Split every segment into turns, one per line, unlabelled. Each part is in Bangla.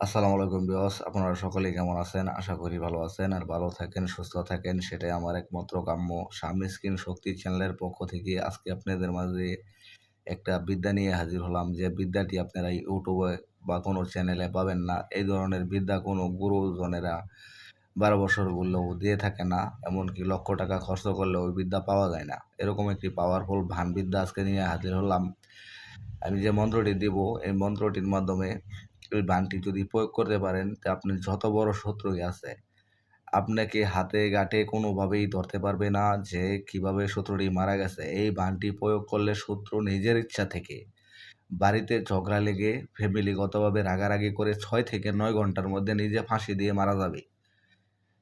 আসসালামু আলাইকুম বিয়স আপনারা সকলেই কেমন আছেন? আশা করি ভালো আছেন আর ভালো থাকেন, সুস্থ থাকেন। সেটাই আমার একমাত্র কাম্য সামনে স্ক্রিন শক্তি চ্যানেলের পক্ষ থেকে আজকে আপনাদের মাঝে একটা বিদ্যা নিয়ে হাজির হলাম যে বিদ্যাটি আপনারা ইউটিউবে বা কোনো চ্যানেলে পাবেন না। এই ধরনের বিদ্যা কোনো গুরুজনেরা বারো বছর বললেও দিয়ে থাকে না, এমনকি লক্ষ টাকা খরচ করলেও ওই বিদ্যা পাওয়া যায় না। এরকম একটি পাওয়ারফুল ভান বিদ্যা আজকে নিয়ে হাজির হলাম। আমি যে মন্ত্রটি দিব, এই মন্ত্রটির মাধ্যমে ওই বানটি যদি প্রয়োগ করতে পারেন, তা আপনি যত বড় শত্রুই আছে, আপনাকে হাতে গাঁটে কোনোভাবেই ধরতে পারবে না যে কীভাবে শত্রুটি মারা গেছে। এই বানটি প্রয়োগ করলে শত্রু নিজের ইচ্ছা থেকে বাড়িতে ঝগড়া লেগে ফ্যামিলিগতভাবে রাগারাগি করে ছয় থেকে নয় ঘণ্টার মধ্যে নিজে ফাঁসি দিয়ে মারা যাবে।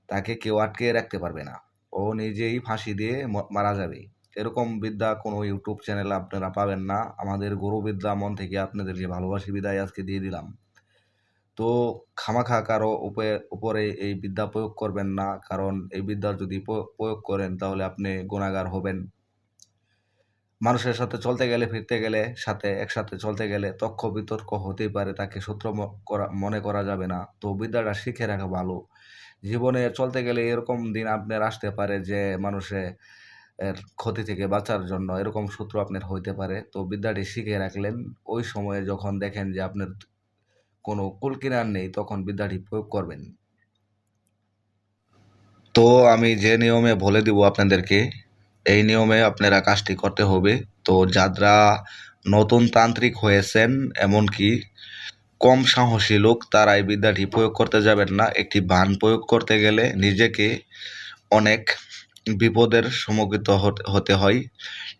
তাকে কেউ আটকে রাখতে পারবে না। ও নিজেই ফাঁসি দিয়ে মারা যাবে। এরকম বিদ্যা কোনো ইউটিউব চ্যানেলে আপনারা পাবেন না। আমাদের গুরু বিদ্যা মন থেকে আপনাদেরকে ভালোবাসি বিদায় আজকে দিয়ে দিলাম। তো খামাখা কারও উপরে এই বিদ্যা প্রয়োগ করবেন না। কারণ এই বিদ্যা যদি প্রয়োগ করেন তাহলে আপনি গুণাগার হবেন। মানুষের সাথে চলতে গেলে, ফিরতে গেলে, সাথে, একসাথে চলতে গেলে তক্ষ বিতর্ক হতেই পারে, তাকে সূত্র করা, মনে করা যাবে না। তো বিদ্যাটা শিখে রাখা ভালো। জীবনে চলতে গেলে এরকম দিন আপনার আসতে পারে যে মানুষে এর ক্ষতি থেকে বাঁচার জন্য এরকম সূত্র আপনার হইতে পারে। তো বিদ্যাটি শিখে রাখলেন। ওই সময়ে যখন দেখেন যে আপনার কোনো কুল কিনার নেই, তখন বিদ্যাটি প্রয়োগ করবেন। তো আমি যে নিয়মে বলে দিব আপনাদেরকে, এই নিয়মে আপনারা কাজটি করতে হবে। তো যারা নতুন তান্ত্রিক হয়েছেন, এমনকি কম সাহসী লোক তারা এই বিদ্যাটি প্রয়োগ করতে যাবেন না। একটি বান প্রয়োগ করতে গেলে নিজেকে অনেক বিপদের সম্মুখীন হতে হয়।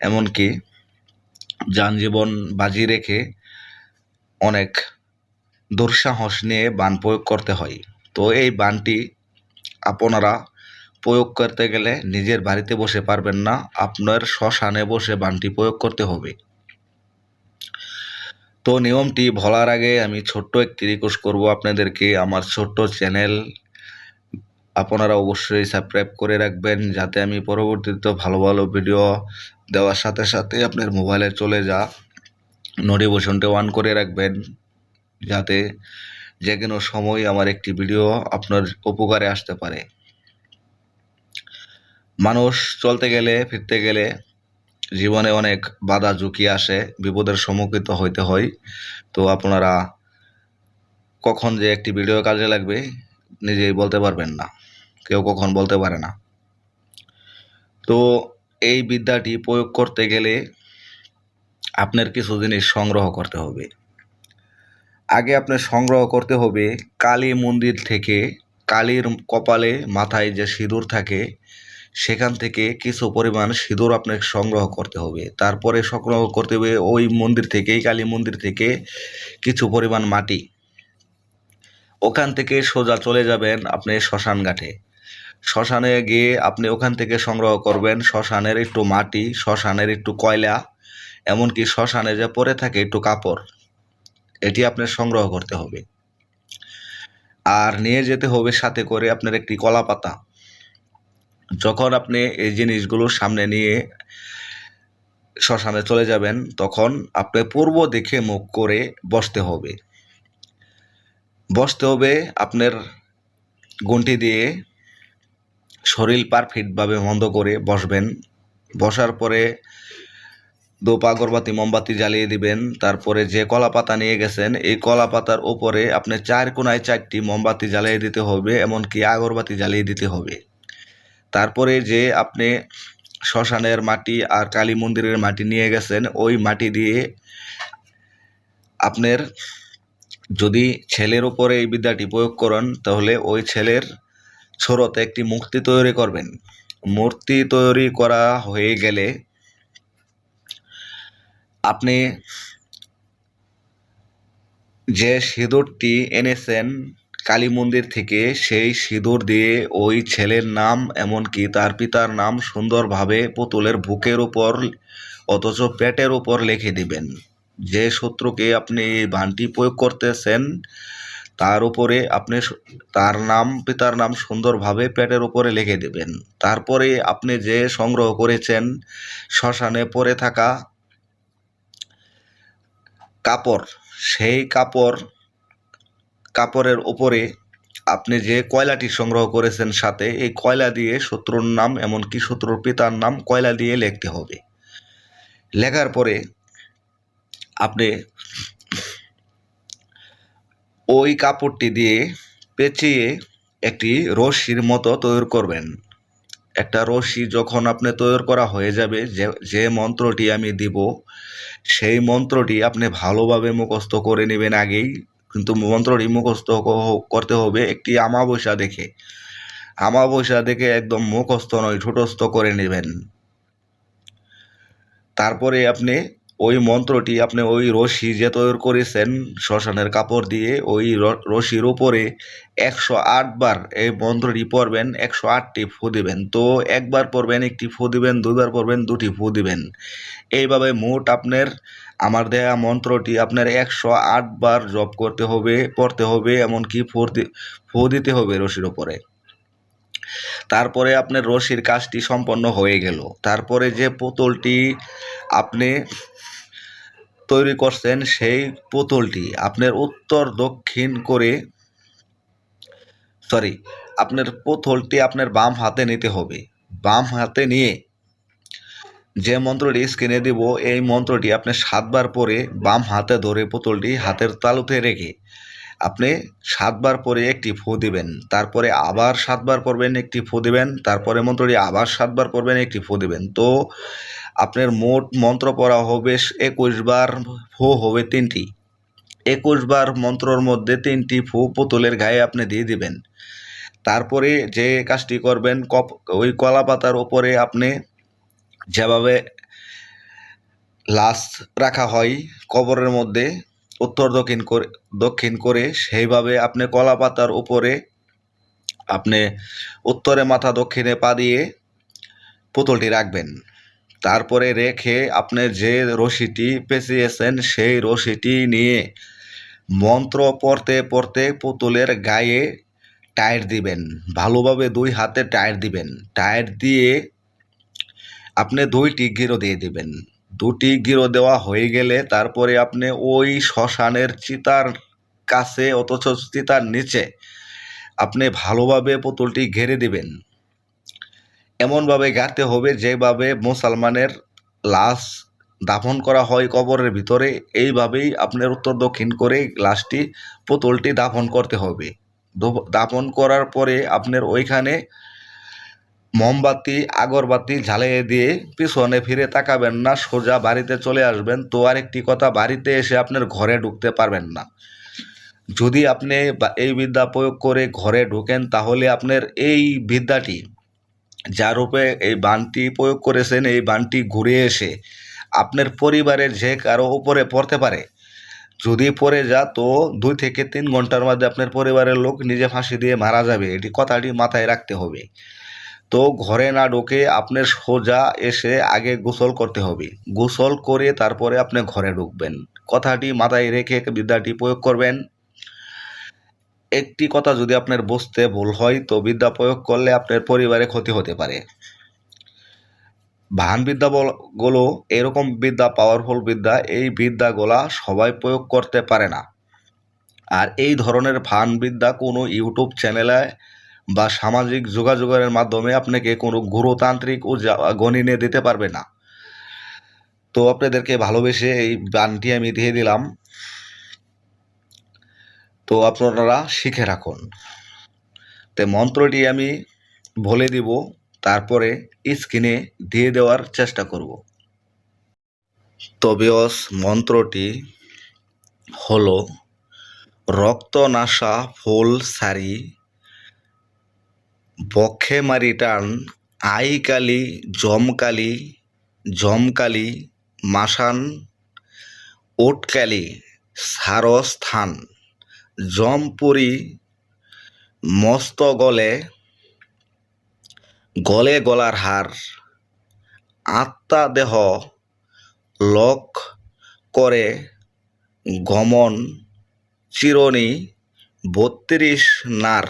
এমনকি যানজীবন বাজি রেখে অনেক দুঃসাহস নিয়ে বান প্রয়োগ করতে হয়। তো এই বানটি আপনারা প্রয়োগ করতে গেলে নিজের বাড়িতে বসে পারবেন না, আপনার শ্মশানে বসে বানটি প্রয়োগ করতে হবে। তো নিয়মটি বলার আগে আমি ছোট্ট একটি রিকোয়েস্ট করব আপনাদেরকে, আমার ছোট্ট চ্যানেল আপনারা অবশ্যই সাবস্ক্রাইব করে রাখবেন যাতে আমি পরবর্তীতে ভালো ভালো ভিডিও দেওয়ার সাথে সাথে আপনার মোবাইলে চলে যা নোটিফিকেশনটা অন করে রাখবেন। যাতে যে কোনো সময় আমার একটি ভিডিও আপনার উপকারে আসতে পারে। মানুষ চলতে গেলে, ফিরতে গেলে জীবনে অনেক বাধা ঝুঁকি আসে, বিপদের সম্মুখীন হইতে হয়। তো আপনারা কখন যে একটি ভিডিও কাজে লাগবে নিজেই বলতে পারবেন না। কেউ কখন বলতে পারে না। তো এই বিদ্যাটি প্রয়োগ করতে গেলে আপনার কিছু জিনিস সংগ্রহ করতে হবে। আগে আপনার সংগ্রহ করতে হবে কালী মন্দির থেকে, কালীর কপালে মাথায় যে সিঁদুর থাকে, সেখান থেকে কিছু পরিমাণ সিঁদুর আপনাকে সংগ্রহ করতে হবে। তারপরে সংগ্রহ করতে হবে ওই মন্দির থেকেই, কালী মন্দির থেকে কিছু পরিমাণ মাটি। ওখান থেকে সোজা চলে যাবেন আপনি শ্মশান ঘাটে। শ্মশানে গিয়ে আপনি ওখান থেকে সংগ্রহ করবেন শ্মশানের একটু মাটি, শ্মশানের একটু কয়লা, এমনকি শ্মশানে যে পড়ে থাকে একটু কাপড়। এটি আপনার সংগ্রহ করতে হবে। আর নিয়ে যেতে হবে সাথে করে আপনার একটি কলা পাতা। যখন আপনি এই জিনিসগুলো সামনে নিয়ে শ্মশানে চলে যাবেন, তখন আপনি পূর্ব দিকে মুখ করে বসতে হবে। বসতে হবে আপনার গুনটি দিয়ে। শরীর পারফেক্টভাবে বন্ধ করে বসবেন। বসার পরে ধূপ আগরবাতি মোমবাতি জ্বালিয়ে দিবেন। তারপরে যে কলা পাতা নিয়ে গেছেন, এই কলা পাতার উপরে আপনি চার কোনায় চারটি মোমবাতি জ্বালিয়ে দিতে হবে, এমনকি আগরবাতি জ্বালিয়ে দিতে হবে। তারপরে যে আপনি শ্মশানের মাটি আর কালী মন্দিরের মাটি নিয়ে গেছেন, ওই মাটি দিয়ে আপনার যদি ছেলের উপরে এই বিদ্যাটি প্রয়োগ করেন, তাহলে ওই ছেলের ছোরতে একটি মূর্তি তৈরি করবেন। মূর্তি তৈরি করা হয়ে গেলে আপনি যে সিঁদুরটি এনেছেন কালী মন্দির থেকে, সেই সিঁদুর দিয়ে ওই ছেলের নাম এমনকি তার পিতার নাম সুন্দরভাবে পুতুলের বুকের উপর, অথচ পেটের উপর লিখে দিবেন। যে শত্রুকে আপনি বানটি প্রয়োগ করতেছেন, তার উপরে আপনি তার নাম, পিতার নাম সুন্দরভাবে পেটের উপরে লিখে দেবেন। তারপরে আপনি যে সংগ্রহ করেছেন, শ্মশানে পড়ে থাকা কাপড়, সেই কাপড়, কাপড়ের ওপরে আপনি যে কয়লাটি সংগ্রহ করেছেন সাথে, এই কয়লা দিয়ে শত্রুর নাম, এমনকি শত্রুর পিতার নাম কয়লা দিয়ে লিখতে হবে। লেখার পরে আপনি ওই কাপড়টি দিয়ে পেঁচিয়ে একটি রশ্মির মতো তৈরি করবেন। একটা রশি যখন আপনি তৈরি করা হয়ে যাবে, যে যে মন্ত্রটি আমি দিব, সেই মন্ত্রটি আপনি ভালোভাবে মুখস্থ করে নেবেন আগেই। কিন্তু মন্ত্রটি মুখস্থ করতে হবে একটি আমাবস্যা দেখে। আমাবস্যা দেখে একদম মুখস্থ নয়, ঠোঁটস্থ করে নেবেন। তারপরে আপনি ওই মন্ত্রটি আপনি ওই রশি যে তৈরি করেছেন শ্মশানের কাপড় দিয়ে, ওই রশির উপরে একশো বার এই মন্ত্রটি পড়বেন, একশো আটটি ফু দিবেন। তো একবার পড়বেন, একটি ফু দিবেন দুবার পড়বেন, দুটি ফু দিবেন। এইভাবে মোট আপনার, আমার দেয়া মন্ত্রটি আপনার একশো বার জপ করতে হবে, পড়তে হবে, এমনকি ফু ফু দিতে হবে রশির উপরে। তারপরে আপনার রশির কাজটি সম্পন্ন হয়ে গেল। তারপরে যে পুতুলটি আপনি তৈরি করছেন, সেই পুতুলটি আপনার উত্তর দক্ষিণ করে সরি আপনার পুতুলটি আপনার বাম হাতে নিতে হবে। বাম হাতে নিয়ে যে মন্ত্রটি স্ক্রিনে দিব, এই মন্ত্রটি আপনি সাতবার পরে বাম হাতে ধরে পুতুলটি হাতের তালুতে রেখে আপনি সাতবার পরে একটি ফু দিবেন, তারপরে আবার সাতবার পড়বেন একটি ফু দিবেন, তারপরে মন্ত্রটি আবার সাতবার পড়বেন একটি ফু দিবেন। তো আপনার মোট মন্ত্র পড়া হবে একুশ বার ফু হবে তিনটি। একুশ বার মন্ত্রর মধ্যে তিনটি ফু পুতুলের গায়ে আপনি দিয়ে দিবেন। তারপরে যে কাজটি করবেন, কপ, ওই কলা পাতার ওপরে আপনি যেভাবে লাশ রাখা হয় কবরের মধ্যে উত্তর দক্ষিণ করে দক্ষিণ করে সেইভাবে আপনি কলা পাতার উপরে আপনি উত্তরে মাথা দক্ষিণে পা দিয়ে পুতুলটি রাখবেন। তারপরে রেখে আপনি যে রশিটি পেঁচিয়েছেন সেই রশিটি নিয়ে মন্ত্র পড়তে পড়তে পুতুলের গায়ে টায়ার দিবেন। ভালোভাবে দুই হাতে টায়ার দিবেন। টায়ার দিয়ে আপনি দুইটি গিরো দিয়ে দিবেন। দুটি গিরো দেওয়া হয়ে গেলে তারপরে আপনি ওই শ্মশানের চিতার কাছে অথচ চিতার নিচে আপনি ভালোভাবে পুতুলটি ঘেরে দিবেন। এমনভাবে গাড়তে হবে যেভাবে মুসলমানের লাশ দাফন করা হয় কবরের ভিতরে, এইভাবেই আপনার উত্তর দক্ষিণ করে লাশটি পুতুলটি দাফন করতে হবে। দাফন করার পরে আপনার ওইখানে মোমবাতি, আগরবাতি ঝালিয়ে দিয়ে পিছনে ফিরে তাকাবেন না, সোজা বাড়িতে চলে আসবেন। তো আরেকটি কথা, বাড়িতে এসে আপনার ঘরে ঢুকতে পারবেন না। যদি আপনি এই বিদ্যা প্রয়োগ করে ঘরে ঢোকেন, তাহলে আপনার এই বিদ্যাটি যার উপরে এই বানটি প্রয়োগ করেছেন, এই বানটি ঘুরে এসে আপনার পরিবারের যে কারও উপরে পড়তে পারে। যদি পড়ে যা, তো দুই থেকে তিন ঘণ্টার মধ্যে আপনার পরিবারের লোক নিজে ফাঁসি দিয়ে মারা যাবে। এটি কথাটি মাথায় রাখতে হবে। তো ঘরে না ঢোকে আপনার সোজা এসে আগে গোসল করতে হবে। গোসল করে তারপরে আপনি ঘরে ঢুকবেন। কথাটি মাথায় রেখে বিদ্যাটি প্রয়োগ করবেন। একটি কথা যদি আপনার বুঝতে ভুল হয়, তো বিদ্যা প্রয়োগ করলে আপনার পরিবারে ক্ষতি হতে পারে। ভান বিদ্যা বল- গুলো, এরকম বিদ্যা পাওয়ারফুল বিদ্যা, এই বিদ্যাগুলা সবাই প্রয়োগ করতে পারে না। আর এই ধরনের ভান বিদ্যা কোনো ইউটিউব চ্যানেলে বা সামাজিক যোগাযোগের মাধ্যমে আপনাকে কোনো গুরুতান্ত্রিক ও গণিনে দিতে পারবে না। তো আপনাদেরকে ভালোবেসে এই গানটি আমি দিয়ে দিলাম। তো আপনারা শিখে রাখুন। তো মন্ত্রটি আমি বলে দিব, তারপরে স্ক্রিনে দিয়ে দেওয়ার চেষ্টা করব। তবিয়স মন্ত্রটি হলো, রক্তনাশা ফুল সারি বক্ষে মারি টান আইকালি জমকালি জমকালি মাসান ওটকালি সারস্থান জমপুরি মস্ত গলে গলে গলার হার, আত্মা দেহ, লক করে, গমন চিরনি বত্রিশ নার।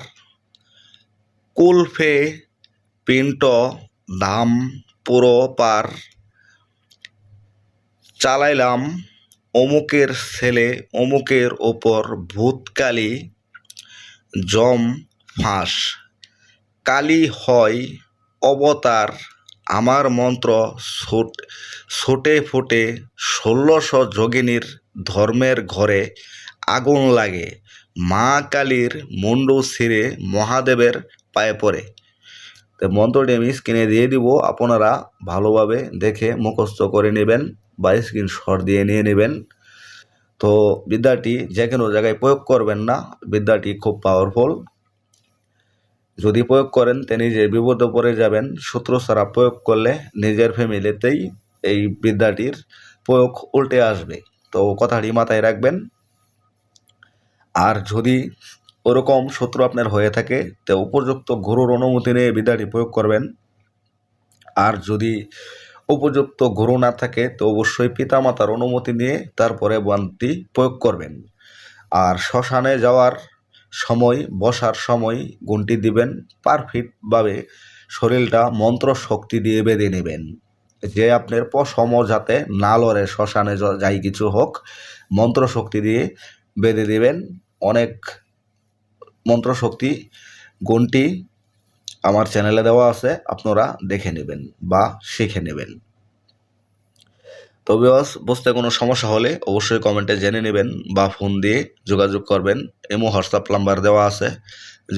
কুলফে পিন্ট দাম পুরো পার। চালাইলাম অমুকের ছেলে, অমুকের ওপর ভূতকালী, জম ফাঁস। কালী হয় অবতার, আমার মন্ত্র ছোট- ছোটে ফোটে ষোলোশ যোগিনীর ধর্মের ঘরে আগুন লাগে। মা কালীর মুন্ডু ছিঁড়ে মহাদেবের পায়ে পড়ে। তো মন্ত্রটি আমি স্ক্রিনে দিয়ে দিব, আপনারা ভালোভাবে দেখে মুখস্থ করে নেবেন বা স্ক্রিনশট দিয়ে নিয়ে নেবেন। তো বিদ্যাটি যে কোনো জায়গায় প্রয়োগ করবেন না, বিদ্যাটি খুব পাওয়ারফুল যদি প্রয়োগ করেন, তে নিজে বিপদে পড়ে যাবেন। শত্রু ছাড়া প্রয়োগ করলে নিজের ফ্যামিলিতেই এই বিদ্যাটির প্রয়োগ উল্টে আসবে। তো কথাটি মাথায় রাখবেন। আর যদি ওরকম শত্রু আপনার হয়ে থাকে, তো উপযুক্ত গুরুর অনুমতি নিয়ে বিদ্যাটি প্রয়োগ করবেন। আর যদি উপযুক্ত গুরু না থাকে, তো অবশ্যই পিতামাতার অনুমতি নিয়ে তারপরে বানটি প্রয়োগ করবেন। আর শ্মশানে যাওয়ার সময়, বসার সময় গুণটি দিবেন পারফেক্টভাবে শরীরটা মন্ত্র শক্তি দিয়ে বেঁধে নেবেন। যে আপনার পশম যাতে না লড়ে, শ্মশানে যাই কিছু হোক মন্ত্র শক্তি দিয়ে বেঁধে দিবেন। অনেক মন্ত্র শক্তি গুণটি আমার চ্যানেলে দেওয়া আছে, আপনারা দেখে নেবেন বা শিখে নেবেন। তবে বুঝতে কোনো সমস্যা হলে অবশ্যই কমেন্টে জেনে নেবেন বা ফোন দিয়ে যোগাযোগ করবেন। এমও হোয়াটসঅ্যাপ নাম্বার দেওয়া আছে,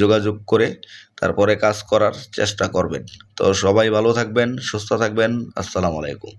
যোগাযোগ করে তারপরে কাজ করার চেষ্টা করবেন। তো সবাই ভালো থাকবেন, সুস্থ থাকবেন, আসসালামু আলাইকুম।